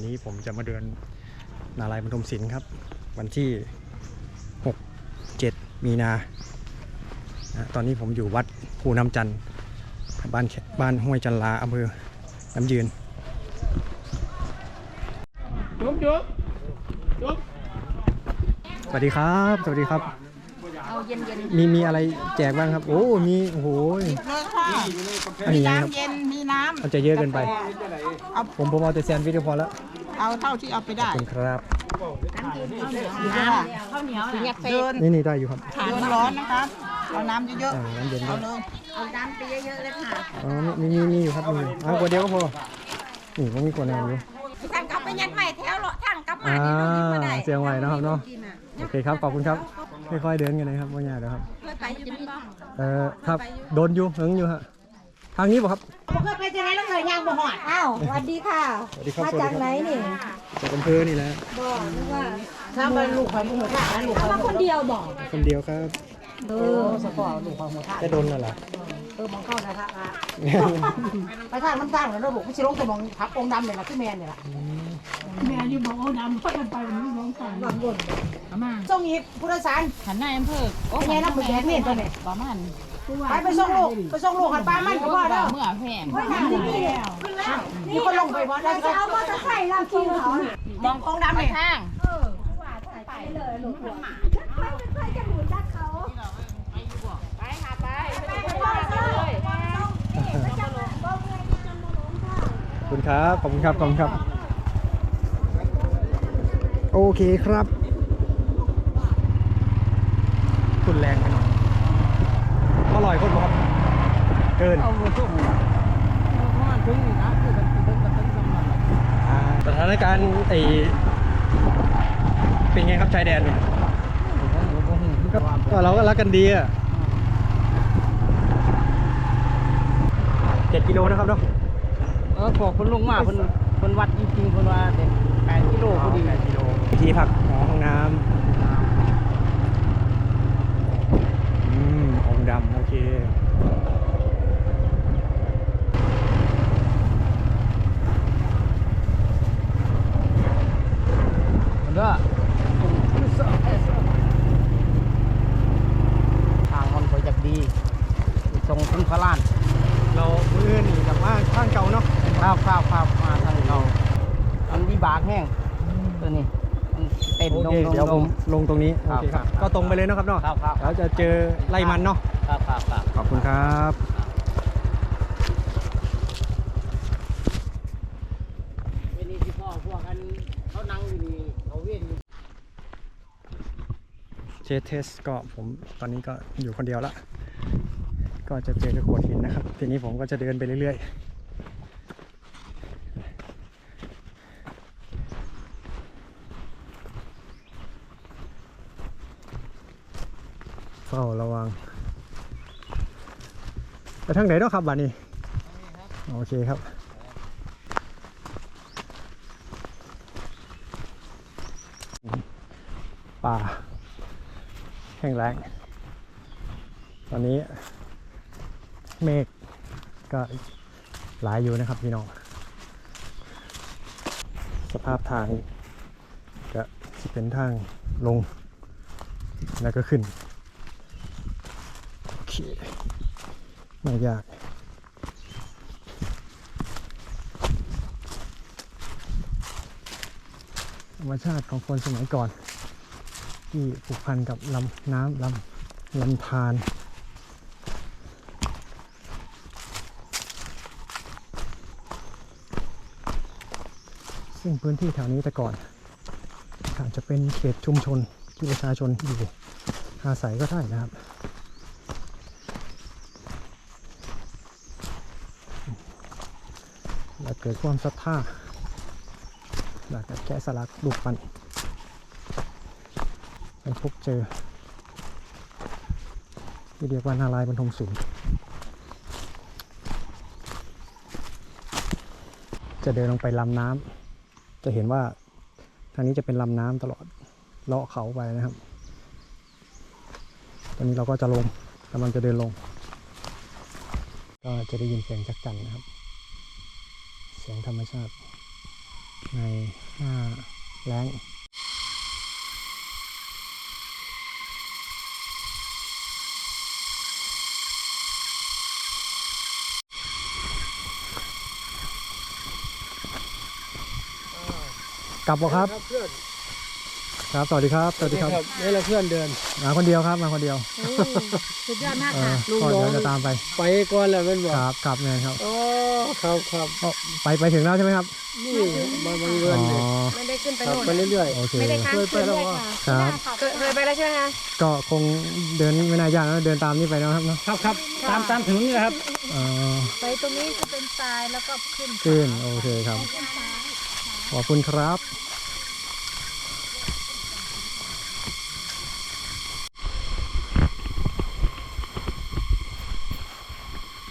วันนี้ผมจะมาเดินนาลายบรรทมศิลป์ครับ วันที่ 6 7 มีนานะตอนนี้ผมอยู่วัดภูน้ำจันทร์บ้านแขบ้านห้วยจันลาอำเภอน้ำยืนจุ๊บจุ๊บจุ๊บสวัสดีครับ สวัสดีครับเอาเย็นเย็นมีมีอะไรแจกบ้างครับ โอ้มีโอ้โหเลยค่ะอันมีนี้ครับน้ำเย็นมีน้มันจะเยอะเกินไปำเอาผมผมเอาแต่แซนด์วิชก็พอแล้ว เอาเท่าที่เอาไปขได้อบคุณครับ น้ข้าวเหนียวอยากำไปเดินนี่นี่ได้อยู่ครับเดินร้อนนะครับเอาน้ำเยอะอ่าน้ำเย็นๆด้เอาวยเลยเอาน้ำไปเยอะๆเลยค่ะอ๋อมีมีมีอยู่ครับมีอยู่เอาขวดเดียวก็พอนี่ผมมีขวดน้ำอยู่ทางกลับไปยันใหม่แถวเลาะทางกลับมาอ่าที่เรายิ้มมาได้เสียงไหวนะครับเนาะโอเคครับขอบคุณครับค่อยๆเดินกันเลยครับว่ายากเดี๋ยวครับ เคยไปอยู่บ้างเอ่อครับโดนอยู่เหิงอยู่ฮะ ทางนี้ป่ะครับเคยไปจะไหนแล้วเคยย่างบ่หอดอ้าวสวัสดีค่ะ สวัสดีครับมาสวัสจากดีไหนครับนี่จากอำเภอนี่แหละบอกนึกว่าถ้ามันลูกของหมูท่านะลูกของมาคนเดียวบอกคนเดียวครับเออสปอร์ลูกของหมูท่าจะโดนน่ะเหรอเออมองเข้านะคะอะไปทางน้ำตั้งแล้วลูกไม่ใช่ลงแต่มองพักองค์ดำเนี่ยนะคือแมนเนี่ยแหละแม่อยู่บอกเอาน้ำพัดกันไปวันนี้น้องสั่งหลังบนส่งอีกผู้โดยสารหันหน้าอำเภอโอ้เป็นไงนะผู้แขกนี่ตัวเนี่ยประมาณ ไปไปส่งลูกไปส่งลูกหันป้ามันก็พอแล้วเมื่อแพงมีคนลงไปบ่ได้จะเอามอเตอร์ไซค์เราขี่เขาน่ะมององค์ดำเนี่ยทางไปเลยหลวงพ่อค่อยๆค่อยๆจะหมุนจักเขาไปหาไปไปเลยขอบคุณครับขอบคุณครับขอบคุณครับ โอเคครับ คุณแรงไปหน่อยอร่อยคนบอกครับ เกินเอาช่วงประมาณถึงนี่นะคือกันถึงกันถึงสำนักอ่าสถานการณ์ไอเป็นไงครับชายแดนเนี่ยก็ก็เราก็รักกันดีอะเจ็ดกิโลนะครับเนาะเออพอคนลงมาคนคนวัดจริงๆคนว่าเด็กแปดกิโลพอดีแปดกิโลที่พักหอห้องน้ำอืมองค์ดำโอเค มันก็ทางมันไปจากดีส่งถึงพระลาน เรามือนี่กับว่าข้างเก่าเนาะข้าวข้าวข้าวมาทางเราอันวิบากแห้งตัวนี้มันเต็มโอลงเคลงเดี๋ยวลผงมลงตรงนี้ครับโอเคครับครับก็ตรงไปเลยเนาะครับเนาะครับครับแล้วจะเจอไล่มันเนาะครับครับครับขอบคุณครับ เวนี้ที่พ่อพวกกันเขานั่งอยู่นี่เขาเวียนอยู่ เชสเทสก็ผมตอนนี้ก็อยู่คนเดียวละ ก็จะเจอกับโขดหินนะครับ ทีนี้ผมก็จะเดินไปเรื่อยๆ เฝ้าระวัง ไปทางไหนเนาะครับบ้านนี้โอเคครับป่า แห้งแล้ง ตอนนี้เมฆก็หลายอยู่นะครับพี่น้อง สภาพทางก็จะเป็นทางลง แล้วก็ขึ้น โอเค ไม่ยากธรรมชาติของคนสมัยก่อน ที่ผูกพันกับลำน้ำลำลำธารซึ่งพื้นที่แถวนี้แต่ก่อนอาจจะเป็นเขตชุมชนที่ประชาชนอยู่อาศัยก็ได้นะครับ และเกิดความศรัทธาอยากจะแกะสลักรูปปั้น ไปพบเจอ ที่เรียกว่านาลายบรรทมสูงจะเดินลงไปลำน้ำจะเห็นว่าทางนี้จะเป็นลำน้ำตลอดเลาะเขาไปนะครับ ตอนนี้เราก็จะลงกำลังจะเดินลง ก็จะได้ยินเสียงจักจันนะครับ เสียงธรรมชาติ ในหน้าแล้ง กลับบ่ครับ เพื่อนครับ สวัสดีครับ สวัสดีครับนี่แหละเพื่อนเดิน มาคนเดียวครับ มาคนเดียวสุดยอดมากเอค่ะอก็เดี๋ยวจะตามไป ไปก่อนแล้วแมันบอกครับครับเนี่ยครับอ๋อครับครับเอ้าไปไปถึงแล้วใช่ไหมครับ นี่มาบังเอิอ๋ญอเนี่ยไม่ได้ขึ้นไปขับโน่นไปเรื่อยโอเคไม่ได้ค้างเคยไปคืนแล้วด้วยเหรอค่ะครับเคยเคยไปแล้วใช่ไหมคะก็คงเดินไม่น่ายากนะเดินตามนี่ไปนะครับเนาะๆครับครับตามตามถึงนี่แหละครับเออไปตรงนี้จะเป็นทรายแล้วก็ขึ้นขึ้นโอเคครับ ขอบคุณครับ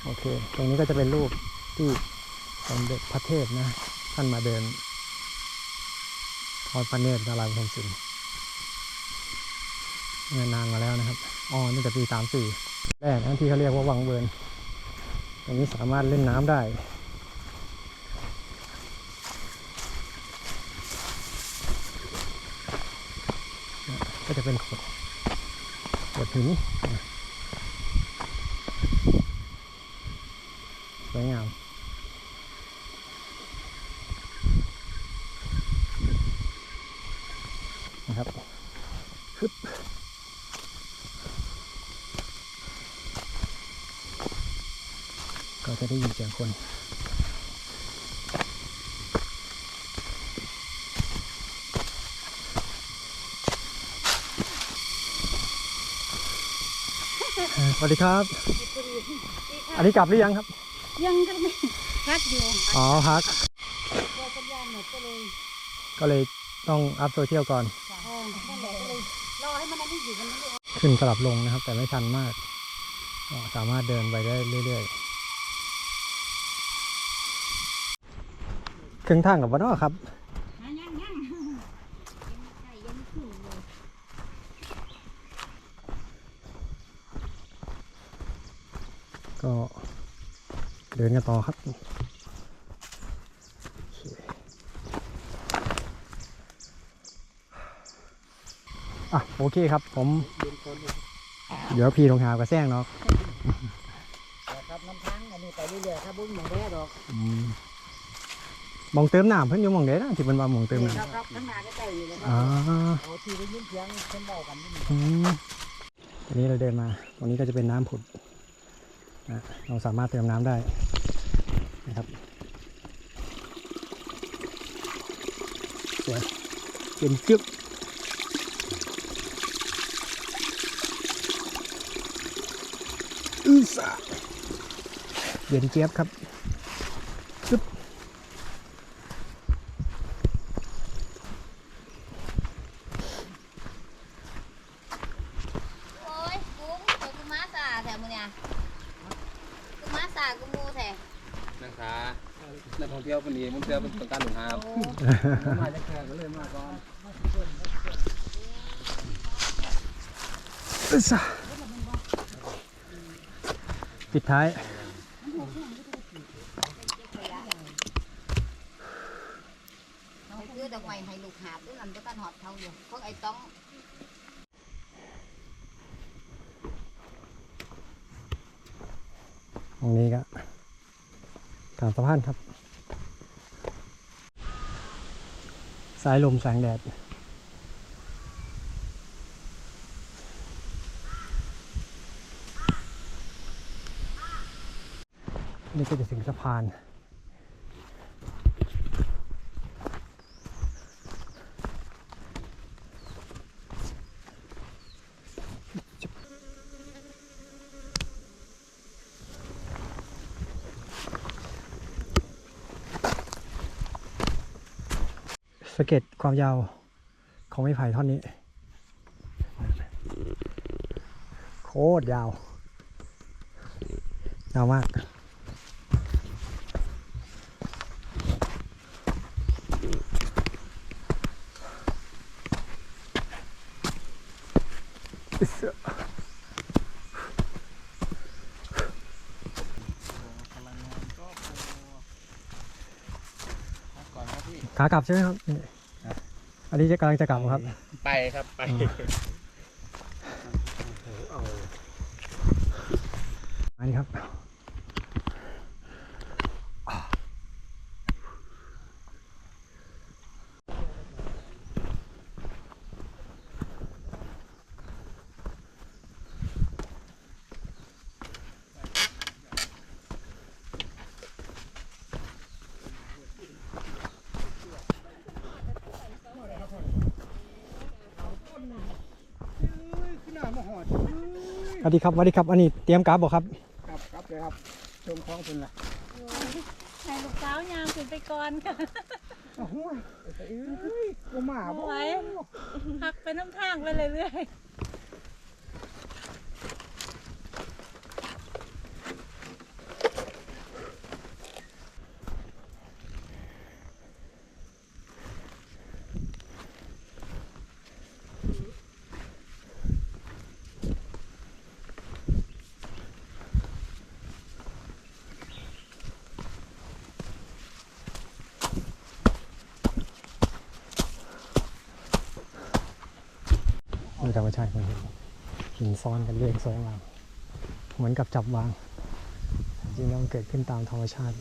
โอเค ตรงนี้ก็จะเป็นรูปที่สมเด็จพระเทพนะ ท่านมาเดินทอดพระเนตรนารายณ์ปฐมศิลป์เมื่อนานมาแล้วนะครับ อ๋อนี่แต่ปีสามสี่แรกนะที่เขาเรียกว่าวังเวิร์นตรงนี้สามารถเล่นน้ำได้ ก็ จะเป็นขดขดหินสวยงามนะครับฮึบก็จะได้ยินเสียงคน สวัสดีครับ อันนี้กลับหรือยังครับ ยังก็ไม่พักอยู่อ๋อพักรอสัญญาณหมดก็เลยก็เลยต้องอัพโซเชียลก่อนเออนั่นแหละก็เลยรอให้มันอันนี้อยู่มันไม่ได้ขึ้นสลับลงนะครับ แต่ไม่ชันมากก็สามารถเดินไปได้เรื่อยๆครึ่งทางกับวันนอครับ ยังยังยังใช่ยังไม่ขึ้นเลย ก็ เดินกันต่อครับโอเคอะโอเคครับ ผม เดี๋ยวพี่ลงหากับแซงเนาะครับน้ำพังอันนี้ไปเรื่อยๆครับบุ้งหมองแร่ดอกอืมหมองเติมน้ำเพิ่นอยู่หมองเด้นะที่เป็นว่าหมองเติมคน้รับครับข้างหน้าก็ใกล้อยู่เลยำอ่าเอาที่ได้ยินเสียงเพิ่นเบากันนี่อืมทีนี้เราเดินมาตรงนี้ก็จะเป็นน้ำผุดนะ เราสามารถเติมน้ำได้นะครับสวยเป็นจึ๊บอือสาเย็นเจี๊ยบครับจึ๊บ โอ้ยกุ้งเดี๋ยวกูมาสาแถมมึงเนี่ยกูมาสากูมูแถม นะคะนักท่องเที่ยวคนนี้มันเที่ยวเป็นต้องการหนุนหา มาจากแขกก็เลยมาก่อนอึสะปิดท้ายน้องคือดอกไม้ให้ลูกหาบด้วยกันก็ตันหอบเท่าอยู่เพราะไอ้ต้องตรงนี้ก็กลางสะพานครับ สายลมแสงแดด นี่ก็จะถึงสะพาน สเก็ตความยาวของไม้ไผ่ท่อนนี้ โคตรยาว ยาวมาก ก่อนครับพี่ ขากลับใช่ไหมครับนี่อันนี้จะกำลังจะกลับครับ ไปครับไปอันนี้ครับ สวัสดีครับสวัสดีครับ อันนี้เตรียมกราฟบอกครับครับครับเลยครับชมคลองคุณล่ะให้ลูกสาวยามขึ้นไปก่อนค่ะโอ้โหเอ้ยกูมาเอาบ่ไว้พักไปน้ำทางไปเรื่อย มีธรรมชาติของหินหินซ้อนกันเรียงสวยงามเหมือนกับจับวาง จริงๆมันเกิดขึ้นตามธรรมชาติ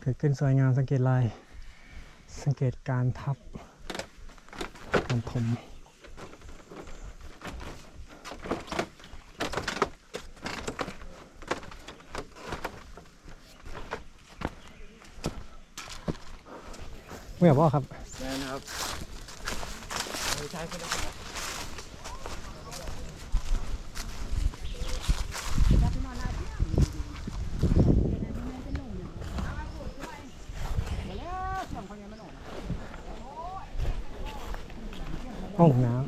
เกิดขึ้นสวยงามสังเกตลาย สังเกตการทับการถม ไม่อยากว่าครับแม่นะครับห้องน้อ๋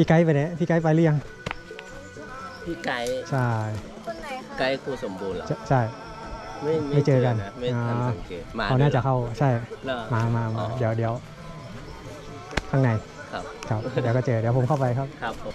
พี่ไกด์ไปไหนพี่ไกด์ไปหรือยังพี่ไก่ใช่คนไหนคะไก่ครูสมบูรณ์เหรอ ใช่ใช่ ไม่ไม่เจอกันะไม่ทันอ่า สังเกตมาเขาน่าจะด้วยเข้าใช่เหรอ มามาอ๋มาอ เดี๋ยวเดี๋ยวข้างในครับ ครับ เดี๋ยวก็เจอเดี๋ยวผมเข้าไปครับ ครับผม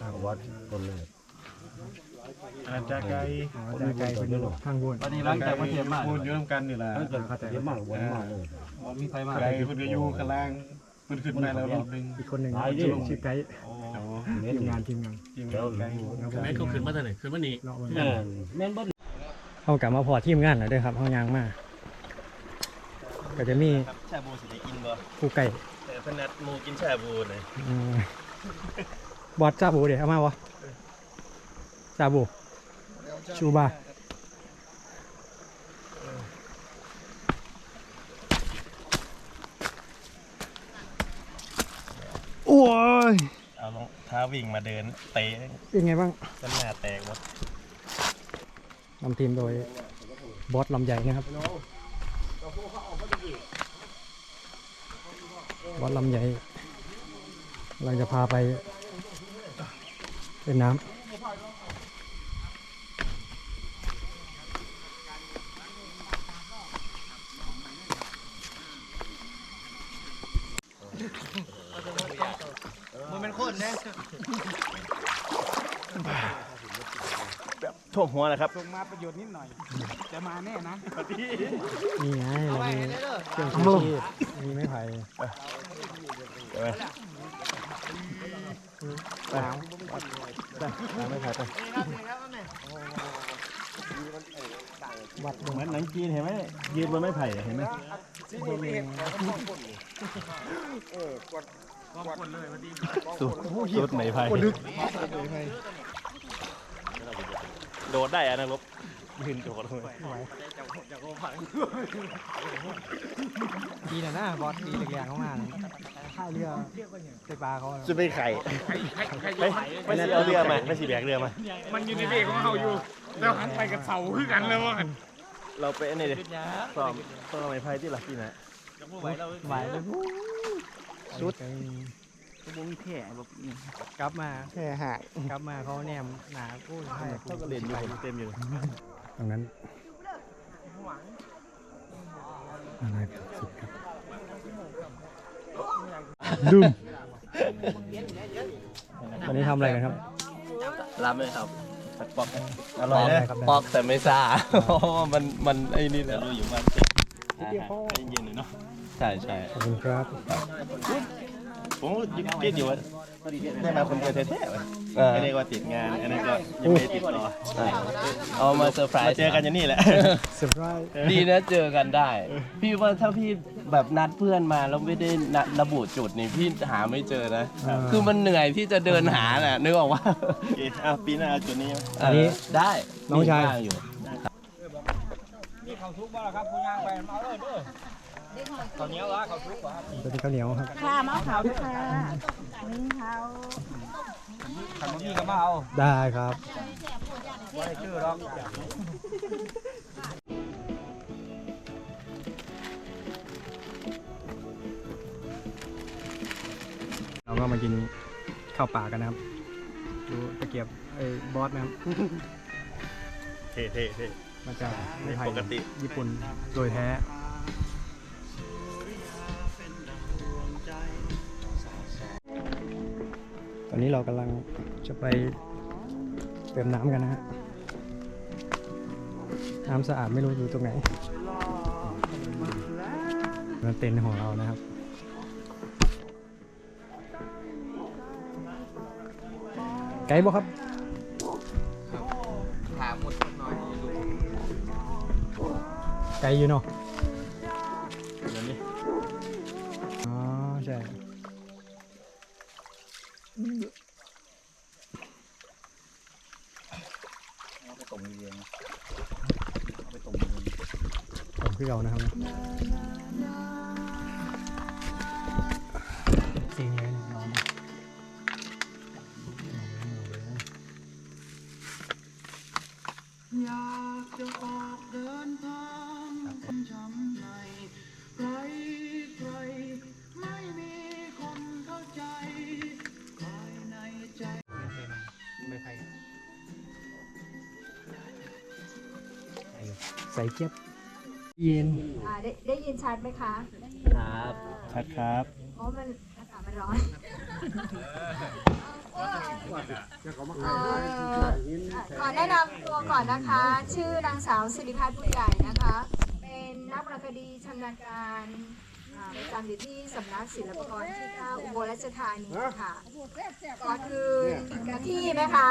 ทางวัดคนเลยอาจจะไกลอ๋อจะไก่เป็นข้างบนวันนี้หลังจากมาเทียมมาพูดอยู่น้ำกันนี่แหละถ้าเกิดเยอะมากวันมากเลยมีไฟมาไกลเพิ่นก็อยู่ข้างล่างเพิ่นขึ้นมาแล้วรอบหนึงอีกคนหนึ่งตายดิชื่อไก่อ๋อทีมงานทีมงานทีมงานไกลแล้วผมแม่เขาขึ้นมาทางไหนขึ้นมานี่เลาะมาแม่นแม่นบ่เข้ากลับมาพอทีมงานแล้วด้วยครับห้องยางมาก็จะมีชาบูสิได้กินบ่ผู้ไก่แต่เพิ่นนัดหมูกินชาบูเลยอืม บอสซาบูเดี๋ยวเอามาวะซาบูชูบาโอ้ยเอารองเท้าวิ่งมาเดินเตะเป็นไงบ้างจนหน้าแตกหมดนำทีมโดยบอสลำใหญ่นะครับบอสลำใหญ่กำลังจะพาไป เล่นน้แบบท่วมหัวนะครับส่งมาประโยชน์นิดหน่อย จะมาแน่นะนี่ไงเรามีเครื่องชูชีพมีไม้ไผ่เดี๋ยวไปไป ไม่ถ่ายไปวัดเหมือนหนังจีนเห็นไหมยืนบนไม้ไผ่เห็นไหมสุดสุดไม้ไผ่โดดได้อะนะลบยืนโดดเลย ดีนะนะบอสดีเหล็กอย่างเข้ามาค่ายเรือไฟปลาเขาจะไปไข่ไม่ไม่สิเอาเรือมาไม่สิแบกเรือมา มันอยู่ในเบรกของเขาอยู่ แล้วหันไปกับเสาคือกันเลยว่ากันเราไปอันนี้ดิซ้อมซ้อมไม้ไผ่ที่หลักที่ไหนไหวไปสุดวงแข่แบบกลับมาแค่หักกลับมาเขาแนมหนาพูดให้เขาก็เล่นอยู่เต็มอยู่ตรงนั้น อะไรสุดครับดุมวันนี้ทำอะไรกันครับ รับไหมครับปอกอร่อยเลยครับปอกแต่ไม่ซ่าเพราะว่ามันมันไอ้นี่แหละรู้อยู่ว่าจะเย็นๆหน่อยเนาะใช่ใช่ขอบคุณครับ ผมคิดอยู่ว่าได้มาคนเดียวแท้ๆเลยอันนี้ก็ติดงานอันนี้ก็ยังไม่ได้ติดต่อเอามาเซอร์ไพรมาส์เจอกันอย่างนี้แหละ เซอร์ไพรส์ดีนะเจอกันได้ พี่ว่าถ้าพี่แบบนัดเพื่อนมาแล้วไม่ได้นัดระบุจุดนี่พี่หาไม่เจอนะ คือมันเหนื่อยที่จะเดินหาน่ะนึกออกว่าโอเคอะปีหน้าเอาจุดนี้อันนี้ได้น้องชาย มีว่อยู่นี่เขาทุกบ้าครับคุณย่างไปมาเลยเด้อ เขาเนี้ยวะเขาทุกวะตัวนี้ข้าวเหนียวครับค่ะมะขาวด้วยค่ะนึ่งขาขันนี่ก็มาเอาได้ครับไว้ชื่อหรอกเราก็มากินข้าวป่ากันนะครับ ดูตะเกียบไอ้บอสนะครับ เท่เท่เท่มาจากปกติญี่ปุ่นโดยแท้ อนนี้เรากำลังจะไปเติมน้ำกันนะฮะ น้ำสะอาดไม่รู้อยู่ตรงไหนนั่นเต็นท์ของเรานะครับไกด์บอกครับถามหมดหน่อยไกด์อยู่เนาะ ตรงนี้เองผมคือเรานะครับเสียงไงเนี่ยน้องเนี่ย เจี๊ยบเย็นอ่าได้ได้ยินชัดไหมคะครับชัดครับเพราะมันอากาศมันร้อนเอ่อขอแนะนำตัวก่อนนะคะ ชื่อนางสาวสิริพัฒน์ผู้ใหญ่นะคะ เป็นนักวรรณคดีชำนาญการ อ่าประจำอยู่ที่สำนักศิลปากรที่9อุบลราชธานีค่ะก็คือกับที่นะคะ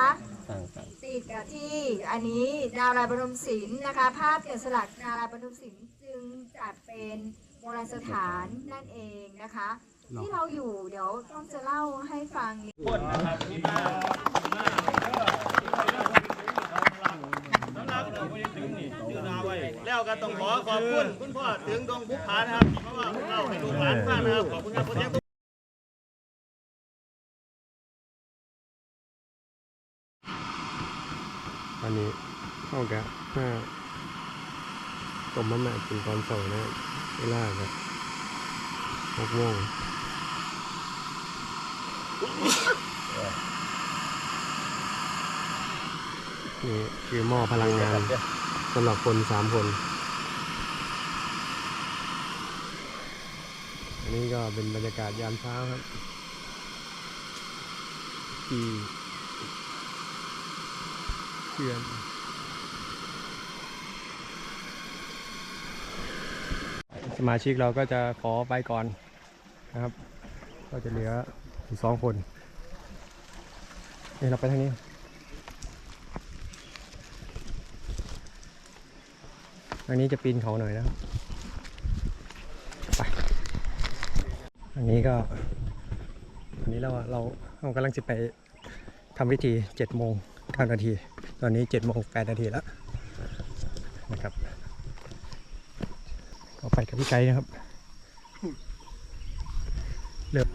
ติดกับที่อันนี้ดาวรายบรมศิลป์นะคะ ภาพแกะสลักดาวรายบรมศิลป์จึงจัดเป็นโบราณสถานนั่นเองนะคะ ที่เราอยู่เดี๋ยวต้องจะเล่าให้ฟังนิด แล้วก็ต้องขอขอบคุณคุณพ่อถึงดงบุพผานะครับเพราะว่าเราให้ลูกหลานฟังนะครับขอบคุณครับคนเลี้ยงตอนนี้เข้ากับห้าต้มมะม่ากินตอนสาร์นะเวลาแบบหกโมงนี่คือหม้อพลังงาน สำหรับคนสามคน อันนี้ก็เป็นบรรยากาศยามเช้าครับที่เขื่อนสมาชิกเราก็จะขอไปก่อนนะครับ ก็จะเหลืออีกสองคนเนี่ยเราไปทางนี้ ทางนี้จะปีนเขาหน่อยนะครับไปอันนี้ก็อันนี้เราเราเรากำลังจะไปทำพิธีเจ็ดโมงเก้านาที ตอนนี้เจ็ดโมงแปดนาทีแล้วนะครับก็ไปกับพี่ไกด์นะครับเริ่ม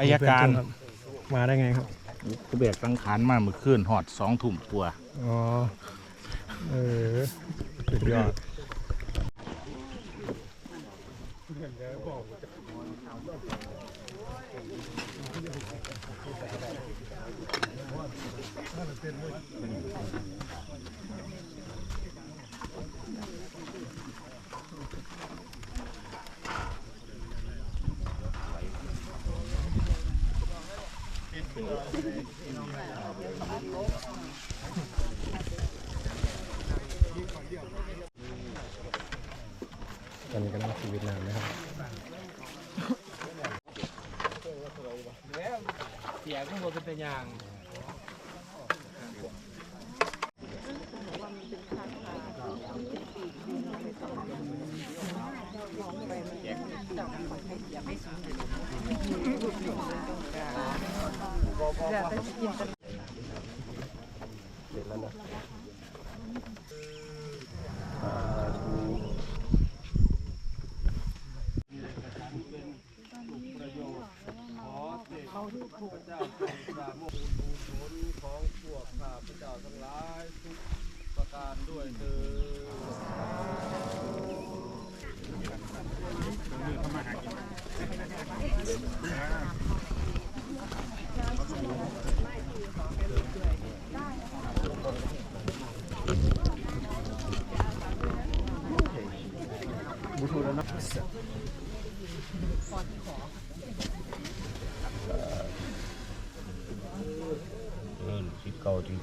อายการเพื่อนๆครับมาได้ไงครับกูเบียกสังขารมาเมื่อคืนหอดสองทุ่มกว่าอ๋อ เออสุดยอด ตอนนี้ก็นั่งชีวิตนามนะครับเสียขึ้นบนเป็นตัวอย่างเ ребята.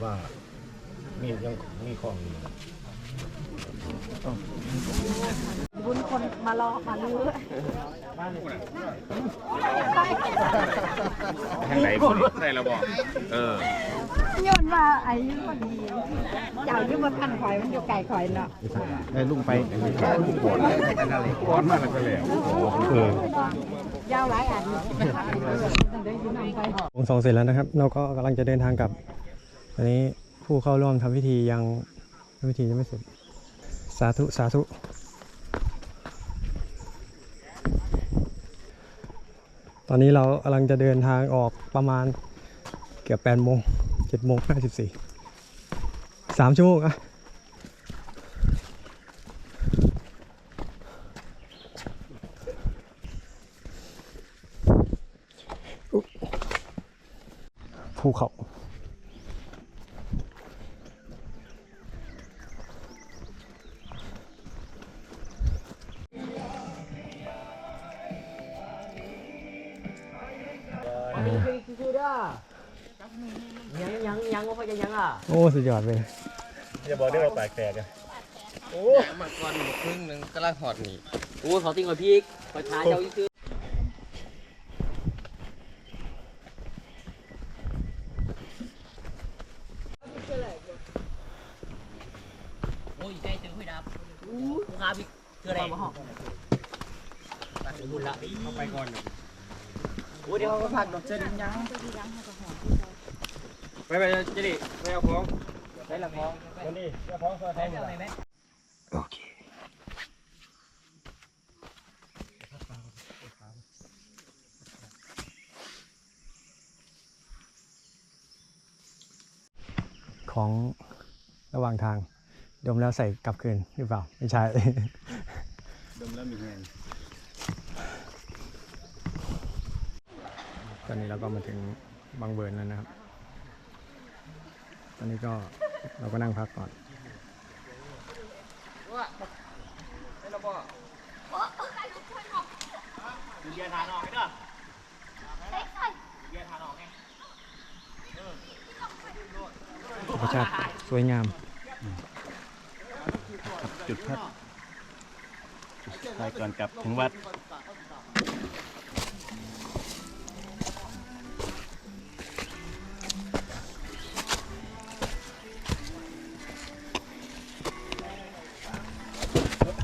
ว่ามียังมีของอยู่บุญคนมารอมาลื้อทางไหนคนใช่เราบอกเออย้อนว่าไอ้พอดีเจ้าอยู่บนพันข่อยมันอยู่ไกลข่อยเนาะได้ลุงไปลุงก่อนก่อนมาแล้วก็แล้วเออยาวหลายอันวงสองเสร็จแล้วนะครับ เราก็กำลังจะเดินทางกลับต อนนี้ผู้เข้าร่วมทำพิธียังทำพิธียังไม่เสร็จ สาธุ สาธุ ตอนนี้เรากำลังจะเดินทางออกประมาณเกือบแปดโมงเจ็ดโมงห้าสิบสี่สามชั่วโมงอะภูเขา โอ้สุดยอดเลยอย่าบอกได้ว่าปากแตกอะมาก่อนครึ่งนึงกำลังหอดหนีโอ้เขาติ้งกับพี่ประชาเจ้าอีกคือโอ้ยใจตึงคุยดับอู้คาบิคืออะไรมาหอกบุญละเข้าไปก่อนโอ้เดี๋ยวเขาก็ผัดดอกเส้นยังไปไป จะดิไปเอาของได้ละของคนนี้เอาของซอยได้เรื่องไหนไหมของระหว่างทาง ดมแล้วใส่กลับคืนหรือเปล่า ไม่ใช่ ดมแล้วมีแห้งตอนนี้เราก็มาถึงบางเบิร์นแล้วนะครับ ตอนนี้ก็เราก็นั่งพักก่อนธรรมชาติสวยงามจุดพักจุดสุดท้ายก่อนกลับถึงวัด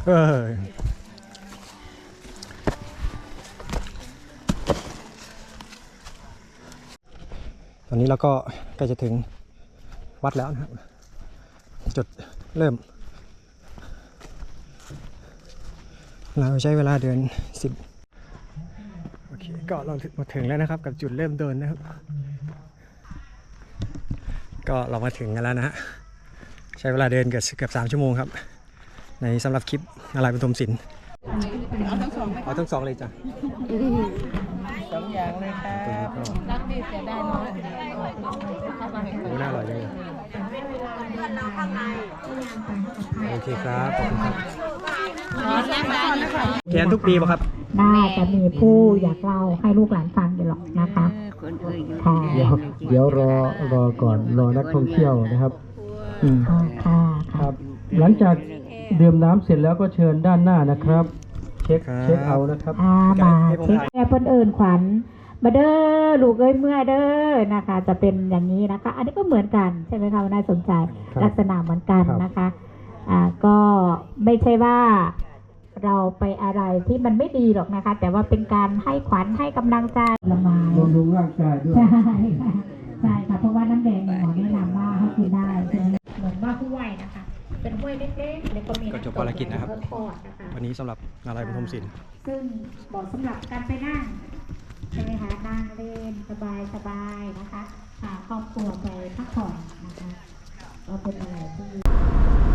เออตอนนี้เราก็ใกล้จะถึงวัดแล้วนะครับ จุดเริ่ม เราใช้เวลาเดินสิบโอเคก็เราถึงมาถึงแล้วนะครับ กับจุดเริ่มเดินนะครับ ก็เรามาถึงกันแล้วนะฮะใช้เวลาเดินเกือบเกือบสามชั่วโมงครับ ในสำหรับคลิปอะไรบรรทมศิลป์เอาทั้งสองเอาทั้งสองเลยจ้ะสองอย่างเลยค่ะรักดีเสียได้น้อยโอ้น่าอร่อยเลยโอเคครับขอบคุณครับแคนทุกปีป่ะครับ น่าจะมีผู้อยากเล่าให้ลูกหลานฟังอยู่หรอกนะคะค่ะเดี๋ยวเดี๋ยวรอรอก่อนรอนักท่องเที่ยวนะครับ อืมค่ะค่ะครับ หลังจาก ดื่มน้ำเสร็จแล้วก็เชิญด้านหน้านะครับ เช็คครับ เช็คเอาท์นะครับอามาเช็คแม่เพิ่นเอิญขวัญมาเด้อลูกเอ้ยเมื่อเด้อนะคะ จะเป็นอย่างนี้นะคะ อันนี้ก็เหมือนกันใช่ไหมคะน่าสนใจครับ ลักษณะเหมือนกันครับนะคะอ่าก็ไม่ใช่ว่าเราไปอะไรที่มันไม่ดีหรอกนะคะ แต่ว่าเป็นการให้ขวัญให้กำลังใจละไมาบำรุงร่างกายด้วย ใช่ค่ะใช่ค่ะเพราะว่าน้ำแดงเนี่ยหมอแนะนำว่าให้กินได้ใช่ไหมเหมือนว่าห้วยนะคะ เป็นห้วยเล็กๆแล้วก็มีก็จบภารกิจนะครับำตกทอดนะคะวันนี้สำหรับนาลายบรรทมศิลป์ซึ่งเหมาะสำหรับการไปนั่งใช่ไหมคะนั่งเล่นสบายสบายๆนะคะพาครอบครัวไปพักผ่อนนะคะก็เป็นอะไรที่